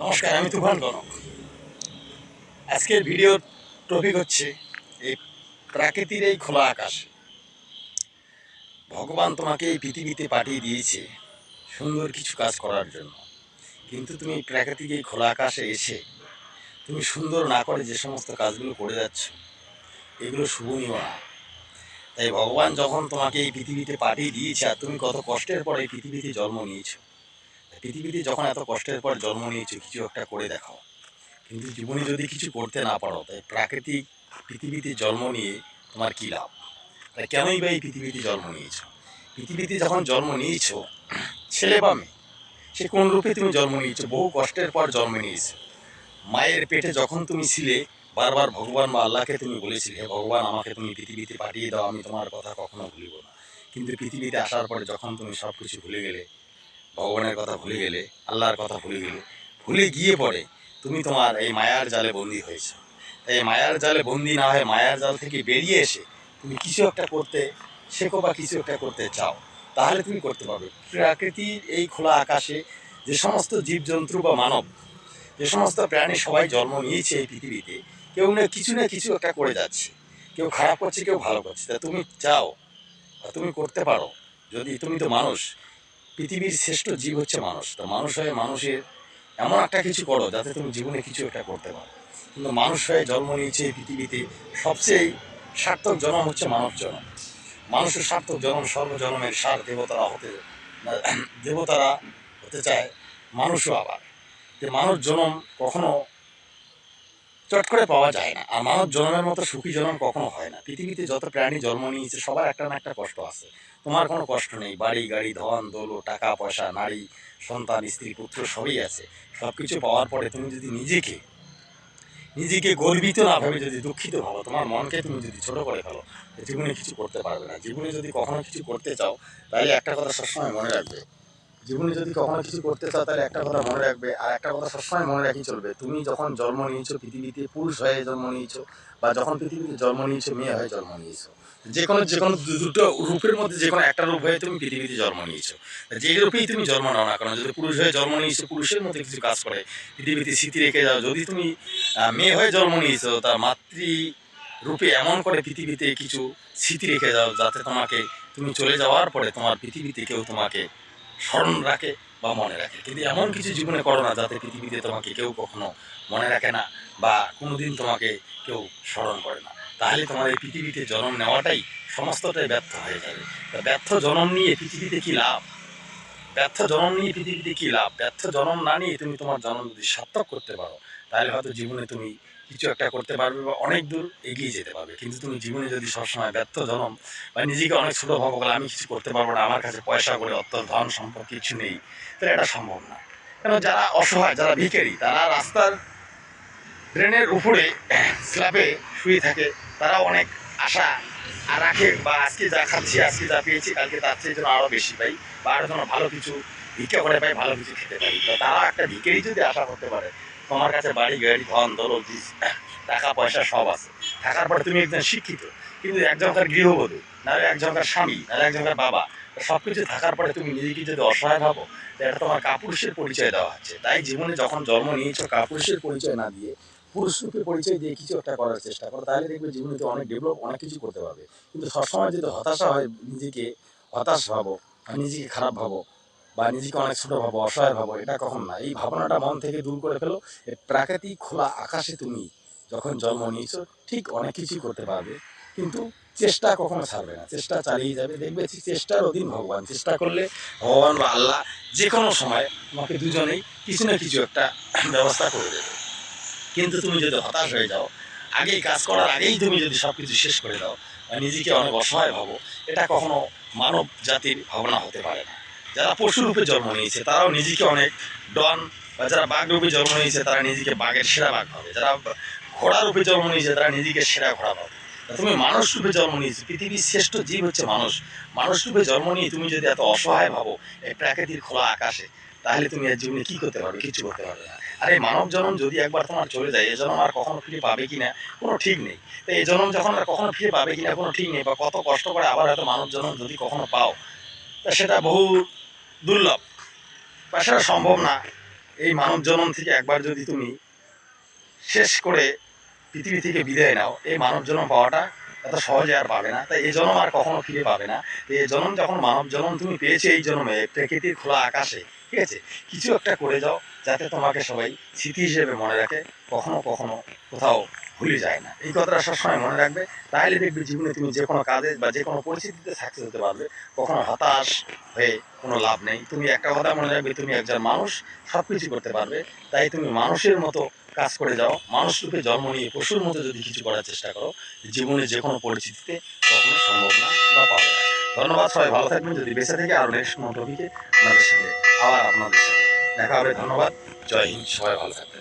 নমস্কার আমি তুফান কনক আজকের ভিডিওর টপিক হচ্ছে এই প্রাকৃতির এই খোলা আকাশ। ভগবান তোমাকে এই পৃথিবীতে পাঠিয়ে দিয়েছে সুন্দর কিছু কাজ করার জন্য। কিন্তু তুমি প্রাকৃতিক এই খোলা আকাশে এসে তুমি সুন্দর না করে যে সমস্ত কাজগুলো করে যাচ্ছ এগুলো শুভনীয় না। তাই ভগবান যখন তোমাকে এই পৃথিবীতে পাঠিয়ে দিয়েছে আর তুমি কত কষ্টের পর এই পৃথিবীতে জন্ম নিয়েছো পৃথিবীতে যখন এত কষ্টের পর জন্ম নিয়েছো, কিছু একটা করে দেখাও। কিন্তু জীবনে যদি কিছু করতে না পারো, তাই প্রাকৃতিক পৃথিবীতে জন্ম নিয়ে তোমার কী লাভ? তাই কেনই বা এই পৃথিবীতে জন্ম নিয়েছো? পৃথিবীতে যখন জন্ম নিয়েছো, ছেলে বা মেয়ে, সে কোন রূপে তুমি জন্ম নিয়েছো? বহু কষ্টের পর জন্ম নিয়েছো। মায়ের পেটে যখন তুমি ছিলে, বারবার ভগবান বা আল্লাহকে তুমি বলেছিলে "হে ভগবান, আমাকে তুমি পৃথিবীতে পাঠিয়ে দাও, আমি তোমার কথা কখনো ভুলিব না। কিন্তু পৃথিবীতে আসার পরে যখন তুমি সব কিছু ভুলে গেলে ভগবানের কথা ভুলে গেলে, আল্লাহর কথা ভুলে গেলে, ভুলে গিয়ে পরে তুমি তোমার এই মায়ার জালে বন্দি হয়েছ। এই মায়ার জালে বন্দি না হয়ে মায়ার জাল থেকে বেরিয়ে এসে তুমি কিছু একটা করতে, শেখো বা কিছু একটা করতে চাও, তাহলে তুমি করতে পারবে। প্রাকৃতির এই খোলা আকাশে যে সমস্ত জীবজন্তু বা মানব, যে সমস্ত প্রাণী সবাই জন্ম নিয়েছে এই পৃথিবীতে, কেউ না কিছু না কিছু একটা করে যাচ্ছে। কেউ খারাপ করছে, কেউ ভালো করছে। তা তুমি চাও তুমি করতে পারো। যদি তুমি তো মানুষ পৃথিবীর শ্রেষ্ঠ জীব হচ্ছে মানুষ। তো মানুষ হয়ে মানুষের এমন একটা কিছু করো যাতে তুমি জীবনে কিছু একটা করতে পারো। কিন্তু মানুষ হয়ে জন্ম নিয়েছে এই পৃথিবীতে সবচেয়ে সার্থক জন্ম হচ্ছে মানব জন্ম। মানুষের সার্থক জন্ম সর্বজন্মের সার দেবতারা হতে দেবতারা হতে চায় মানুষও আবার। যে মানব জন্ম কখনো চট করে পাওয়া যায় না। আর মানব জন্মের মতো সুখী জন্ম কখনো হয় না। পৃথিবীতে যত প্রাণী জন্ম নিয়েছে, সবার একটা না একটা কষ্ট আছে। তোমার কোনো কষ্ট নেই। বাড়ি, গাড়ি, ধন দৌলো টাকা, পয়সা, নারী, সন্তান, স্ত্রী, পুত্র, সবই আছে। সব কিছু পাওয়ার পরে তুমি যদি নিজেকে নিজেকে গর্বিত না ভাবে যদি দুঃখিত ভাবো, তোমার মনকে তুমি যদি ছোট করে ফেলো, জীবনে কিছু করতে পারবে না। জীবনে যদি কখনো কিছু করতে চাও, তাহলে একটা কথা সবসময় মনে রাখবে জীবনে যদি কখনো কিছু করতে চাও, তাহলে একটা কথা মনে রাখবে আর একটা কথা সবসময় মনে রাখি চলবে। তুমি যখন জন্ম নিয়েছো, পৃথিবীতে পুরুষ হয়ে জন্ম নিয়েছো বা যখন পৃথিবীতে জন্ম নিয়েছো, মেয়ে হয়ে জন্ম নিয়েছো যে কোনো যে কোনো দুটো রূপের মধ্যে যে কোনো একটা রূপ হয়ে তুমি পৃথিবীতে জন্ম নিয়েছো। যে রূপেই তুমি জন্ম নাও না কারণ যদি পুরুষ হয়ে জন্ম নিয়েছো, পুরুষের মধ্যে কিছু কাজ করে, পৃথিবীতে স্মৃতি রেখে যাও। যদি তুমি মেয়ে হয়ে জন্ম নিয়েছো তার মাতৃ রূপে এমন করে পৃথিবীতে কিছু স্মৃতি রেখে যাও, যাতে তোমাকে, তুমি চলে যাওয়ার পরে তোমার পৃথিবীতে কেউ তোমাকে স্মরণ রাখে বা মনে রাখে। কিন্তু এমন কিছু জীবনে করো না যাতে পৃথিবীতে তোমাকে কেউ কখনো মনে রাখে না বা কোনোদিন তোমাকে কেউ স্মরণ করে না। তাহলে তোমার এই পৃথিবীতে জন্ম নেওয়াটাই সমস্তটাই ব্যর্থ হয়ে যাবে। তা ব্যর্থ জন্ম নিয়ে পৃথিবীতে কি লাভ? ব্যর্থ জন্ম নিয়ে পৃথিবীতে কি লাভ? ব্যর্থ জন্ম না নিয়ে তুমি তোমার জন্ম যদি সার্থক করতে পারো, তাহলে হয়তো জীবনে তুমি কিছু একটা করতে পারবে বা অনেক দূর এগিয়ে যেতে পারবে। কিন্তু তুমি জীবনে যদি সবসময় ব্যর্থ জন্ম বা নিজেকে অনেক ছোটো ভাবো বলে আমি কিছু করতে পারব না, আমার কাছে পয়সা করে অর্থ, ধন, সম্পদ কিছু নেই, তাহলে এটা সম্ভব না। কেন যারা অসহায়, যারা ভিখারি, তারা রাস্তার ড্রেনের উপরে স্ল্যাবে শুয়ে থাকে, তারা অনেক আশা আর রাখে, বা আজকে যা খাচ্ছি, আজকে যা পেয়েছি, কালকে তার চেয়ে যেন আরও বেশি পাই, বা আরও যেন ভালো কিছু ভিক্ষা করে পাই, ভালো কিছু খেতে পারি তারা একটা ভিখারি যদি আশা করতে পারে তোমার কাছে বাড়ি, গাড়ি, ধন, দৌলত টাকা, পয়সা সব আছে। থাকার পরে তুমি একজন শিক্ষিত, কিন্তু একজনকার গৃহবধূ, নাহলে একজনকার স্বামী, নাহলে একজনকার বাবা। সব কিছু থাকার পরে তুমি নিজেকে যদি অসহায় ভাবো এটা তোমার কাপুরুষের পরিচয় দেওয়া হচ্ছে। তাই জীবনে যখন জন্ম নিয়েছো, কাপুরুষের পরিচয় না দিয়ে, পুরুষ রূপে পরিচয় দিয়ে কিছু একটা করার চেষ্টা করো, তাহলে দেখবে জীবনে তো অনেক ডেভেলপ অনেক কিছু করতে পারবে। কিন্তু সবসময় যদি হতাশা হয় নিজেকে, হতাশ ভাবো, নিজেকে খারাপ ভাবো বা নিজেকে অনেক ছোট ভাবো, অসহায় ভাবো, এটা কখন না? এই ভাবনাটা মন থেকে দূর করে ফেলো। প্রাকৃতিক খোলা আকাশে তুমি যখন জন্ম নিয়েছো, ঠিক অনেক কিছুই করতে পারবে। কিন্তু চেষ্টা কখনো ছাড়বে না। চেষ্টা চালিয়ে যাবে। দেখবে চেষ্টার অধীন ভগবান। চেষ্টা করলে ভগবান বা আল্লাহ যে কোনো সময় তোমাকে দুজনেই কিছু না কিছু একটা ব্যবস্থা করে দেবে। কিন্তু তুমি যদি হতাশ হয়ে যাও আগেই কাজ করার আগেই তুমি যদি সব কিছু শেষ করে দাও, বা নিজেকে অনেক অসহায় ভাবো, এটা কখনো মানব জাতির ভাবনা হতে পারে না। যারা পশু রূপে জন্ম নিয়েছে, তারাও নিজেকে অনেক ডন বা যারা বাঘ রূপে জন্ম নিয়েছে, তারা নিজেকে বাঘের সেরা বাঘ ভাবে যারা ঘোড়া রূপে জন্ম নিয়েছে, তারা নিজেকে সেরা ঘোড়া পাবে তুমি মানুষ রূপে জন্ম নিয়েছো, পৃথিবীর শ্রেষ্ঠ জীব হচ্ছে মানুষ। মানুষ রূপে জন্ম নিয়ে তুমি যদি এত অসহায় ভাবো এই প্রাকৃতিক খোলা আকাশে, তাহলে তুমি আর জীবনে কি করতে পারবে? কিছু করতে পারবে না। আর এই মানব জন্ম যদি একবার তোমার চলে যায়, এই জন্ম আর কখনো ফিরে পাবে কিনা কোনো ঠিক নেই। তো এই জন্ম যখন আর কখনো ফিরে পাবে কিনা কোনো ঠিক নেই বা কত কষ্ট করে আবার হয়তো মানব জন্ম যদি কখনো পাও, তা সেটা বহু দুর্লভ। সেটা সম্ভব না। এই মানব জনম থেকে একবার যদি তুমি শেষ করে পৃথিবী থেকে বিদায় নাও, এই মানব জনম পাওয়াটা এত সহজে আর পাবে না। তাই এই জন্ম আর কখনো ফিরে পাবে না। এই জন্ম যখন মানব জন্ম তুমি পেয়েছ, এই জন্মে প্রকৃতির খোলা আকাশে, ঠিক আছে? কিছু একটা করে যাও, যাতে তোমাকে সবাই স্মৃতি হিসেবে মনে রাখে। কখনো কখনো কোথাও ভুলে যায় না। এই কথাটা সবসময় মনে রাখবে। তাহলে দেখবে জীবনে তুমি যে কোনো কাজে বা যে কোনো পরিস্থিতিতে সাকসেস হতে পারবে। কখনো হতাশ হয়ে কোনো লাভ নেই। তুমি একটা কথা মনে রাখবে, তুমি একজন মানুষ সব কিছু করতে পারবে। তাই তুমি মানুষের মতো কাজ করে যাও। মানুষ রূপে জন্ম নিয়ে পশুর মতো যদি কিছু করার চেষ্টা করো, জীবনে যে কোনো পরিস্থিতিতে কখনো সম্ভব না বা পাবে না। ধন্যবাদ সবাই, ভালো থাকবেন। যদি বেঁচে থেকে আরও নেক্সট কোনো আপনাদের সঙ্গে আবার আপনাদের সঙ্গে দেখা হবে, ধন্যবাদ। জয় হিন্দ, সবাই ভালো থাকবেন।